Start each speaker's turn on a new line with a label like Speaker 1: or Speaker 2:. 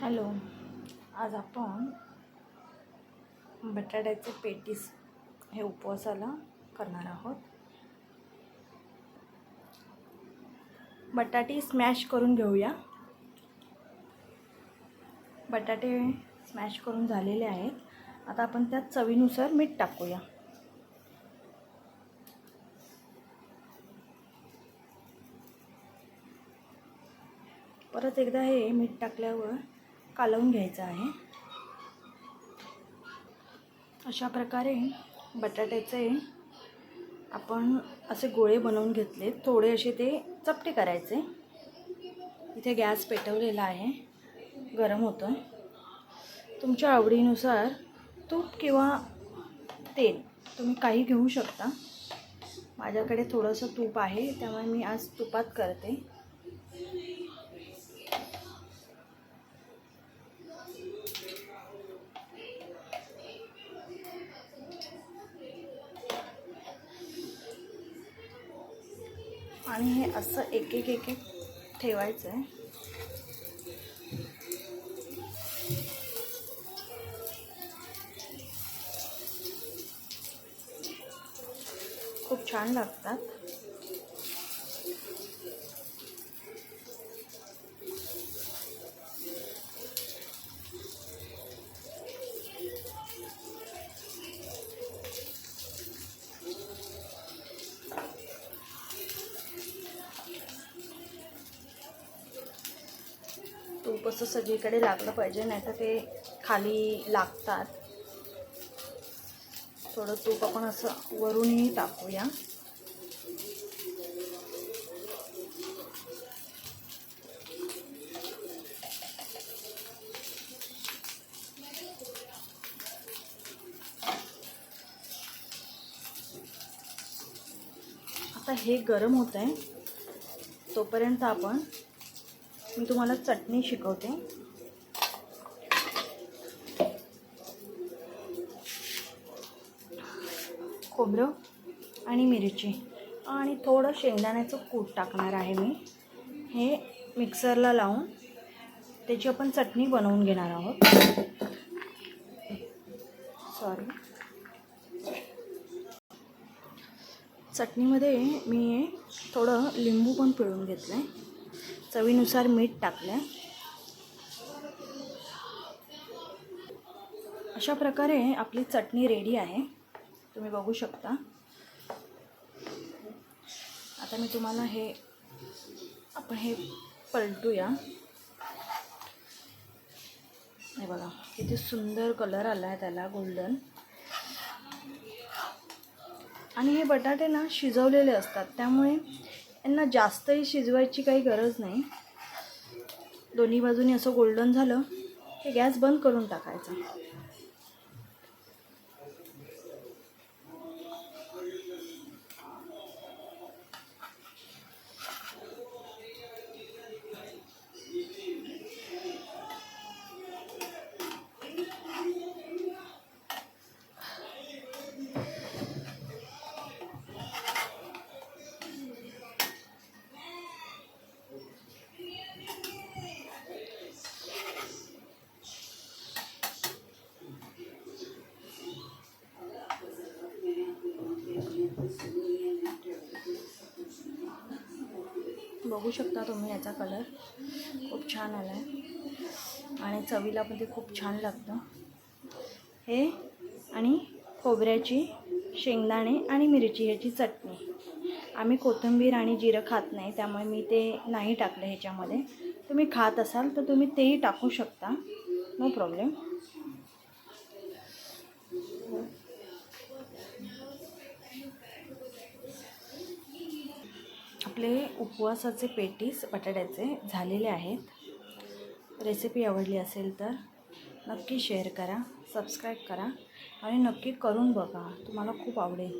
Speaker 1: Hello. आज आपण बटाट्याचे पेटीस हे उपवासाला करणार आहोत. बटाटे स्मॅश करून घेऊया. बटाटे स्मॅश करून झालेले आहेत. आता आपण त्यात चवीनुसार मीठ टाकूया. परत एकदा हे मीठ टाकल्यावर कालवून घ्यायचं आहे. अशा प्रकारे बटाट्याचे आपण असे गोळे बनवून घेतले. थोडे असे ते चपटे करायचे. इथे गॅस पेटवलेला आहे. गरम होतं तुमच्या आवडीनुसार तूप किंवा तेल तुम्ही काही घेऊ शकता. माझ्याकडे थोडंसं तूप आहे त्यामुळे मी आज तुपात करते. आणि हे असं एक एक एक एक ठेवायचं आहे खूप छान लागतात. तूप असं सगळीकडे लागलं पाहिजे नाही तर ते खाली लागतात. थोडं तूप आपण असं वरूनही टाकूया. आता हे गरम होत आहे तोपर्यंत आपण मी तुम्हाला चटणी शिकवते. खोबरं आणि मिरची आणि थोडं शेंगदाण्याचं कूट टाकणार आहे मी. हे मिक्सरला लावून त्याची आपण चटणी बनवून घेणार आहोत. सॉरी चटणीमध्ये मी थोडं लिंबू पण पिळून घेतलं आहे चवीनुसार मीठ टाकलं आहे अशा प्रकारे आपली चटणी रेडी आहे. तुम्ही बघू शकता. आता मी तुम्हाला हे आपण हे पलटूया. हे बघा किती सुंदर कलर आला आहे त्याला गोल्डन आणि हे बटाटे ना शिजवलेले असतात त्यामुळे यांना जास्तही शिजवायची काही गरज नाही. दोन्ही बाजूनी असं गोल्डन झालं की गॅस बंद करून टाकायचा. बघू शकता तुम्ही याचा कलर खूप छान आला आहे आणि चवीला पण ते खूप छान लागतं. हे आणि खोबऱ्याची शेंगदाणे आणि मिरची ह्याची चटणी. आम्ही कोथिंबीर आणि जिरं खात नाही त्यामुळे मी ते नाही टाकलं ह्याच्यामध्ये. तुम्ही खात असाल तर तुम्ही तेही टाकू शकता. नो प्रॉब्लेम आपले उपवासाचे पेटीस बटाट्याचे झालेले आहेत. रेसिपी आवडली असेल तर नक्की शेअर करा सबस्क्राईब करा आणि नक्की करून बघा. तुम्हाला खूप आवडेल.